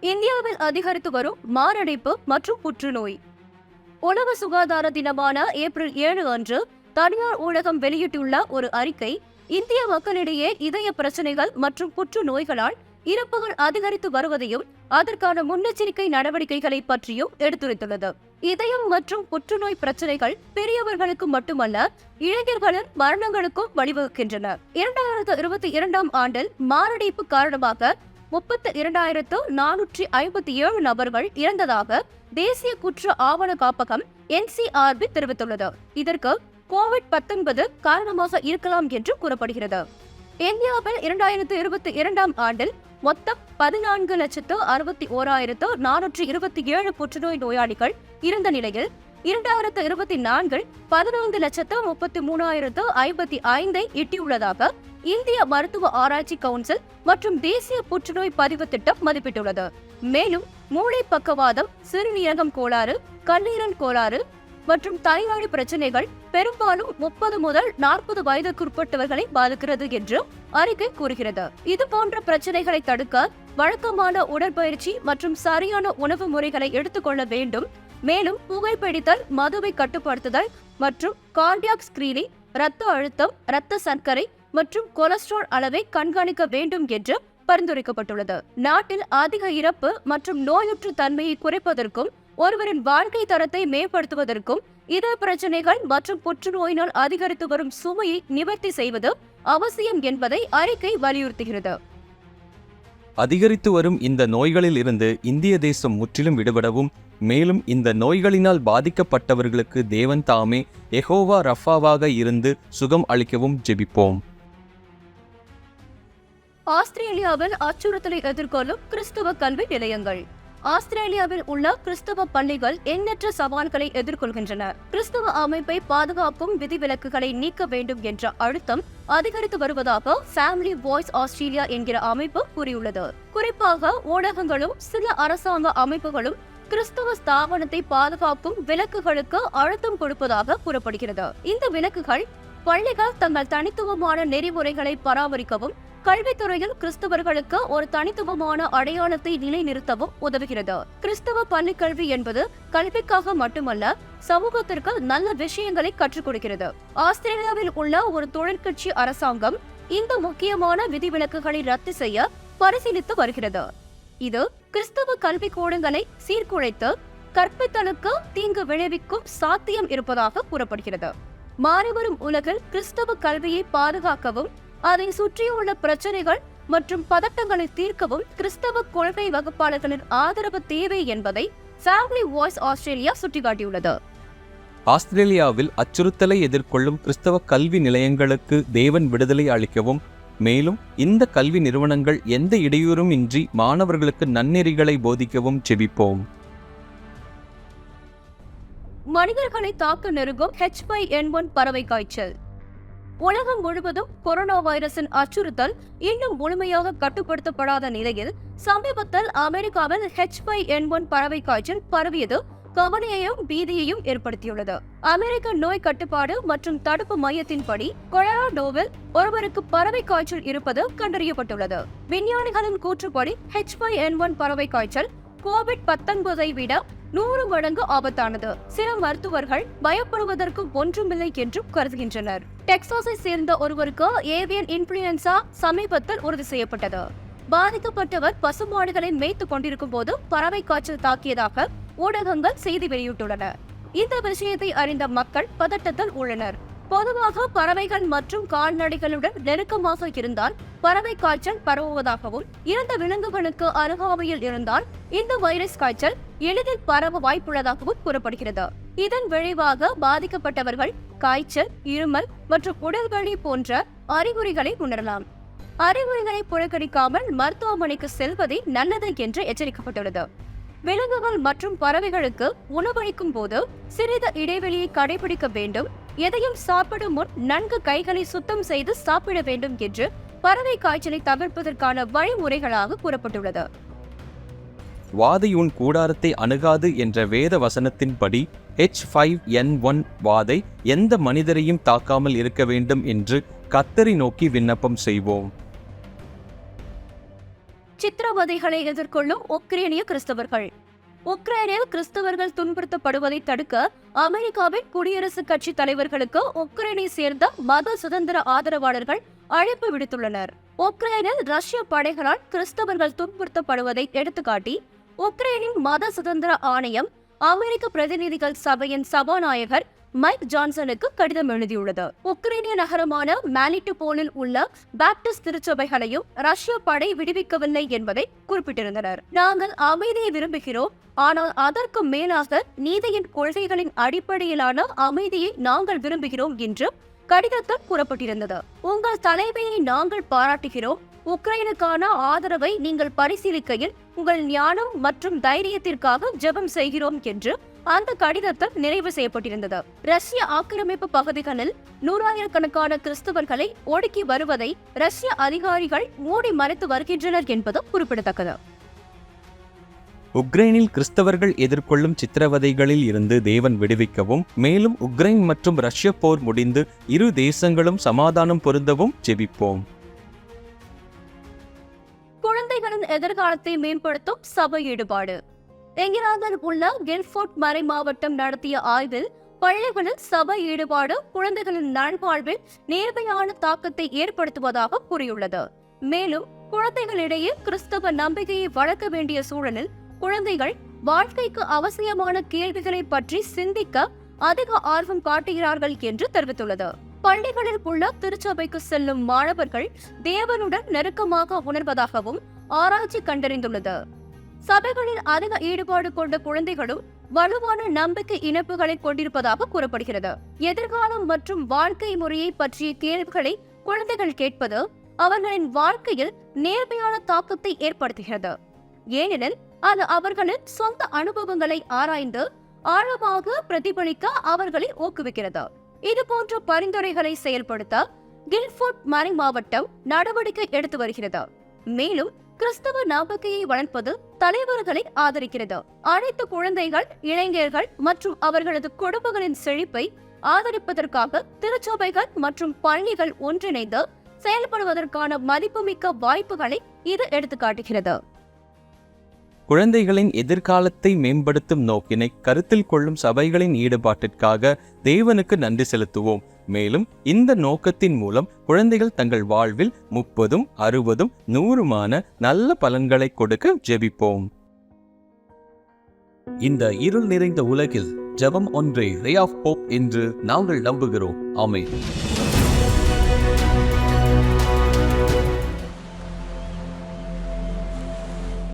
இந்தியாவில் அதிகரித்து வரும் மாரடைப்பு மற்றும் புற்றுநோய். உலக சுகாதார தினமான ஏப்ரல் ஏழு அன்று தனியார் ஊடகம் வெளியிட்டுள்ள ஒரு அறிக்கை இந்திய மக்களிடையே இதய பிரச்சனைகள் மற்றும் புற்றுநோய்களால் இறப்புகள் அதிகரித்து வருவதையும் அதற்கான முன்னெச்சரிக்கை நடவடிக்கைகளை பற்றியும் எடுத்துரைத்துள்ளது. இதயம் மற்றும் புற்றுநோய் பிரச்சனைகள் பெரியவர்களுக்கு மட்டுமல்ல இளைஞர்களின் மரணங்களுக்கும் வழிவகுக்கின்றன. இரண்டாயிரத்து இருபத்தி இரண்டாம் ஆண்டில் மாரடைப்பு காரணமாக முப்பத்து இரண்டாயிரத்து நானூற்றி ஐம்பத்தி ஏழு நபர்கள் இறந்ததாக தேசிய குற்ற ஆவண காப்பகம் என்சிஆர்பி தெரிவித்துள்ளது. இதற்கு கோவிட் பத்தொன்பது காரணமாக இருக்கலாம் என்று கூறப்படுகிறது. இந்தியாவில் இரண்டாயிரத்து இருபத்தி இரண்டாம் ஆண்டில் மொத்தம் பதினான்கு லட்சத்து அறுபத்தி ஓராயிரத்து நானூற்றி இருபத்தி ஏழு புற்றுநோய் நோயாளிகள் இருந்த நிலையில் இரண்டாயிரத்து இருபத்தி நான்கில் பதினைந்து லட்சத்து முப்பத்தி மூணாயிரத்து ஐம்பத்தி ஐந்தை எட்டியுள்ளதாக இந்திய மருத்துவ ஆராய்ச்சி கவுன்சில் மற்றும் தேசிய புற்றுநோய் பதிவு திட்டம் மதிப்பிட்டுள்ளது. மேலும் மூளை பக்கவாதம் சிறுநீரகம் கோளாறு கல்லீரல் கோளாறு மற்றும் தைராய்டு பிரச்சனைகள் பெரும்பாலும் முப்பது முதல் நாற்பது வயதுக்குட்பட்டவர்களை பாதிக்கிறது என்று அறிக்கை கூறுகிறது. இது போன்ற பிரச்சனைகளை தடுக்க வழக்கமான உடற்பயிற்சி மற்றும் சரியான உணவு முறைகளை எடுத்துக்கொள்ள வேண்டும். மேலும் புகைப்பிடித்தல் மதுவை கட்டுப்படுத்துதல் மற்றும் கார்டியாக் ஸ்கிரீனிங் இரத்த அழுத்தம் இரத்த சர்க்கரை மற்றும் கொலஸ்ட்ரால் அளவை கண்காணிக்க வேண்டும் என்று பரிந்துரைக்கப்பட்டுள்ளது. நாட்டில் அதிக இறப்பு மற்றும் நோயுற்று தன்மையை குறைப்பதற்கும் ஒருவரின் வாழ்க்கை தரத்தை மேம்படுத்துவதற்கும் இதய பிரச்சனைகள் மற்றும் புற்றுநோயினால் அதிகரித்து வரும் சுமையை நிவர்த்தி செய்வது அவசியம் என்பதை அறிக்கை வலியுறுத்துகிறது. அதிகரித்து வரும் இந்த நோய்களில் இருந்து இந்திய தேசம் முற்றிலும் விடுபடவும் மேலும் இந்த நோய்களினால் பாதிக்கப்பட்டவர்களுக்கு தேவன் தாமே எகோவா ரஃபாவாக இருந்து சுகம் அளிக்கவும் ஜெபிப்போம். ஆஸ்திரேலியாவில் அச்சுறுத்தலை எதிர்கொள்ளும் கிறிஸ்துவ கல்வி நிலையங்கள். ஆஸ்திரேலியாவில் உள்ள கிறிஸ்தவ பள்ளிகள் எண்ணற்ற சவால்களை எதிர்கொள்கின்றன. கிறிஸ்தவ அமைப்பை பாதுகாக்கும் விதிவிலக்குகளை நீக்க வேண்டும் என்ற அழுத்தம் அதிகரித்து வருவதாக ஃபேமிலி வாய்ஸ் ஆஸ்திரேலியா என்கிற அமைப்பு கூறியுள்ளது. குறிப்பாக ஊடகங்களும் சில அரசாங்க அமைப்புகளும் கிறிஸ்தவ ஸ்தாபனத்தை பாதுகாக்கும் விலக்குகளுக்கு அழுத்தம் கொடுப்பதாக கூறப்படுகிறது. இந்த விலக்குகள் பள்ளிகள் தங்கள் தனித்துவமான நெறிமுறைகளை பராமரிக்கவும் கல்வித்துறையில் கிறிஸ்தவர்களுக்கு ஒரு தனித்துவமான அடையாளத்தை நிலைநிறுத்தவும் உதவுகிறது. கிறிஸ்தவ பள்ளிக்கல்வி என்பது கல்விக்காக மட்டுமல்ல சமூகத்திற்கு நல்ல விஷயங்களை கற்றுக் கொடுக்கிறது. ஆஸ்திரேலியாவில் உள்ள ஒரு தொழிற்கட்சி அரசாங்கம் இந்த முக்கியமான விதிவிலக்குகளை ரத்து செய்ய பரிசீலித்து வருகிறது. இது கிறிஸ்தவ கல்விக் கூடங்களை சீர்குலைத்து கற்பித்தலுக்கு தீங்கு விளைவிக்கும் சாத்தியம் இருப்பதாக கூறப்படுகிறது. மாறிவரும் உலகில் கிறிஸ்தவ கல்வியை பாதுகாக்கவும் அதை சுற்றியுள்ள பிரச்சனைகள் மற்றும் பதட்டங்களை தீர்க்கவும் கிறிஸ்தவ கொள்கை வகுப்பாளர்களின் ஆதரவு தேவை என்பதை ஃபேமிலி வாய்ஸ் ஆஸ்திரேலியா சுட்டிக்காட்டியுள்ளது. ஆஸ்திரேலியாவில் அச்சுறுத்தலை எதிர்கொள்ளும் கிறிஸ்தவ கல்வி நிலையங்களுக்கு தேவன் விடுதலை அளிக்கவும் மேலும் இந்த கல்வி நிறுவனங்கள் எந்த இடையூறும் இன்றி மாணவர்களுக்கு நன்னெறிகளை போதிக்கவும் செவிப்போம் மனிதர்களை தாக்க நெருங்கும் ஹெச் பை என் ஒன் பறவை காய்ச்சல். உலகம் முழுவதும் கொரோனா வைரஸின் அச்சுறுத்தல் இன்னும் முழுமையாக கட்டுப்படுத்தப்படாத நிலையில் சமீபத்தில் அமெரிக்காவில் ஹெச் பை என் ஒன் பறவை காய்ச்சல் பரவியது கவலையையும் பீதியையும் ஏற்படுத்தியுள்ளது. அமெரிக்க நோய் கட்டுப்பாடு மற்றும் தடுப்பு மையத்தின்படி கொலராடோவில் ஒருவருக்கு பறவை காய்ச்சல் இருப்பது கண்டறியப்பட்டுள்ளது. விஞ்ஞானிகளின் கூற்றுப்படி ஹெச் பை என் ஒன் பறவை காய்ச்சல் கோவிட் பத்தொன்பதை விட நூறு மடங்கு ஆபத்தானது. சில மருத்துவர்கள் பயப்படுவதற்கு ஒன்றுமில்லை என்றும் கருதுகின்றனர். டெக்சாஸை சேர்ந்த ஒருவருக்கு ஏவியன் இன்ஃபுளுன்சா சமீபத்தில் உறுதி செய்யப்பட்டது. பாதிக்கப்பட்டவர் பசுமாடுகளை மேய்த்துக் கொண்டிருக்கும் போது பறவை காய்ச்சல் தாக்கியதாக ஊடகங்கள் செய்தி வெளியிட்டுள்ளன. இந்த விஷயத்தை அறிந்த மக்கள் பதட்டத்தில் உள்ளனர். பொதுவாக பறவைகள் மற்றும் கால்நடைகளுடன் நெருக்கமாக இருந்தால் பறவை காய்ச்சல் பரவுவதாகவும் இறந்த விலங்குகளுக்கு அருகாமையில் இருந்தால் இந்த வைரஸ் காய்ச்சல் எளிதில் பரவ வாய்ப்புள்ளதாகவும் கூறப்படுகிறது. இதன் விளைவாக பாதிக்கப்பட்டவர்கள் காய்ச்சல் இருமல் மற்றும் உடல்வலி போன்ற அறிகுறிகளை உணரலாம். அறிகுறிகளை புறக்கணிக்காமல் மருத்துவமனைக்கு செல்வதே நல்லது என்று எச்சரிக்கப்பட்டுள்ளது. விலங்குகள் மற்றும் பறவைகளுக்கு உணவளிக்கும் போது சிறிது இடைவெளியை கடைபிடிக்க வேண்டும். எதையும் சாப்பிடும் முன் நன்கு கைகளை சுத்தம் செய்து சாப்பிட வேண்டும் என்று பறவை காய்ச்சலை தவிர்ப்பதற்கான வழிமுறைகளாக கூறப்பட்டுள்ளது. வாதை உன் கூடாரத்தை அணுகாது என்ற வேத வசனத்தின்படி ஹெச் ஃபைவ் என் ஒன் வாதை எந்த மனிதரையும் தாக்காமல் இருக்க வேண்டும் என்று கத்தரை நோக்கி விண்ணப்பம் செய்வோம். சித்திரவதைகளை எதிர்கொள்ளும் உக்ரைனிய கிறிஸ்தவர்கள். உக்ரைனில் கிறிஸ்தவர்கள் துன்புறுத்தப்படுவதை தடுக்க அமெரிக்காவின் குடியரசுக் கட்சி தலைவர்களுக்கு உக்ரைனை சேர்ந்த மத சுதந்திர ஆதரவாளர்கள் அழைப்பு விடுத்துள்ளனர். உக்ரைனில் ரஷ்ய படைகளால் கிறிஸ்தவர்கள் துன்புறுத்தப்படுவதை எடுத்துக்காட்டி உக்ரைனின் மத சுதந்திர ஆணையம் அமெரிக்க பிரதிநிதிகள் சபையின் சபாநாயகர் மைக் ஜான்சனுக்கு கடிதம் எழுதியுள்ளது. உக்ரைனிய நகரமான மேலிட்டுபோலில் உள்ள பாப்டிஸ்ட் திருச்சபைகளையும் ரஷ்ய படை விடுவிக்கவில்லை என்பதை குறிப்பிட்டிருந்தனர். நாங்கள் அமைதியை விரும்புகிறோம். ஆனால் அதற்கு மேலாக நீதியின் கொள்கைகளின் அடிப்படையிலான அமைதியை நாங்கள் விரும்புகிறோம் என்று கடிதத்தில் கூறப்பட்டிருந்தது. உங்கள் தலைமையை நாங்கள் பாராட்டுகிறோம். உக்ரைனுக்கான ஆதரவை நீங்கள் பரிசீலிக்கையில் உங்கள் ஞானம் மற்றும் தைரியத்திற்காக ஜெபம் செய்கிறோம் என்று அந்த கடிதத்தில் நிறைவு செய்யப்பட்டிருந்தது. ரஷ்ய ஆக்கிரமிப்பு பகுதிகளில் நூறாயிரக்கணக்கான கிறிஸ்தவர்களை ஒடுக்கி வருவதை ரஷ்ய அதிகாரிகள் மூடி மறைத்து வருகின்றனர் என்பது குறிப்பிடத்தக்கது. உக்ரைனில் கிறிஸ்தவர்கள் எதிர்கொள்ளும் சித்திரவதைகளில் இருந்து தேவன் விடுவிக்கவும் மேலும் உக்ரைன் மற்றும் ரஷ்ய போர் முடிந்து இரு தேசங்களும் சமாதானம் பொருந்தவும் ஜெபிப்போம். குழந்தைகளின் எதிர்காலத்தை மேம்படுத்தும் சபை ஈடுபாடு. இங்கிலாந்தில் உள்ள கெல்ஃபோர்ட் மறை மாவட்டம் நடத்திய ஆய்வில் பள்ளிகளில் சபை ஈடுபாடு குழந்தைகளின் நல்வாழ்வில் நேர்மையான தாக்கத்தை ஏற்படுத்துவதாக கூறியுள்ளது. மேலும் குழந்தைகளிடையே கிறிஸ்தவ நம்பிக்கையை வளர்க்க வேண்டிய சூழலில் குழந்தைகள் வாழ்க்கைக்கு அவசியமான கேள்விகளை பற்றி சிந்திக்க அதிக ஆர்வம் காட்டுகிறார்கள் என்று தெரிவித்துள்ளது. பள்ளிகளில் உள்ள திருச்சபைக்கு செல்லும் மாணவர்கள் தேவனுடன் நெருக்கமாக உணர்வதாகவும் ஆராய்ச்சி கண்டறிந்துள்ளது. சபைகளில் அதிக ஈடுபாடு கொண்ட குழந்தைகளும் வலுவான நம்பிக்கை இணைப்புகளை கொண்டிருப்பதாக கூறப்படுகிறது. எதிர்காலம் மற்றும் வாழ்க்கை முறையை பற்றிய கேள்விகளை குழந்தைகள் கேட்பது அவர்களின் வாழ்க்கையில் நேர்மையான தாக்கத்தை ஏற்படுத்துகிறது. ஏனெனில் அது அவர்களின் சொந்த அனுபவங்களை ஆராய்ந்து ஆழமாக பிரதிபலிக்க அவர்களை ஊக்குவிக்கிறது. இது போன்ற பரிந்துரைகளை செயல்படுத்த கில்ஃபோர்ட் மறை மாவட்டம் நடவடிக்கை எடுத்து வருகிறது. மேலும் கிறிஸ்தவ நம்பிக்கையை வளர்ப்பது தலைவர்களை ஆதரிக்கிறது. அனைத்து குழந்தைகள் இளைஞர்கள் மற்றும் அவர்களது குடும்பங்களின் செழிப்பை ஆதரிப்பதற்காக திருச்சபைகள் மற்றும் பள்ளிகள் ஒன்றிணைந்து செயல்படுவதற்கான மதிப்புமிக்க வாய்ப்புகளை இது எடுத்துக்காட்டுகிறது. குழந்தைகளின் எதிர்காலத்தை மேம்படுத்தும் நோக்கினை கருத்தில் கொள்ளும் சபைகளின் ஈடுபாட்டிற்காக தேவனுக்கு நன்றி செலுத்துவோம். மேலும் இந்த நோக்கத்தின் மூலம் குழந்தைகள் தங்கள் வாழ்வில் முப்பதும் அறுபதும் நூறுமான நல்ல பலன்களை கொடுக்க ஜெபிப்போம். இந்த இருள் நிறைந்த உலகில் ஜெபம் ஒன்றே ரே ஆஃப் போப் என்று நாங்கள் நம்புகிறோம். ஆமென்.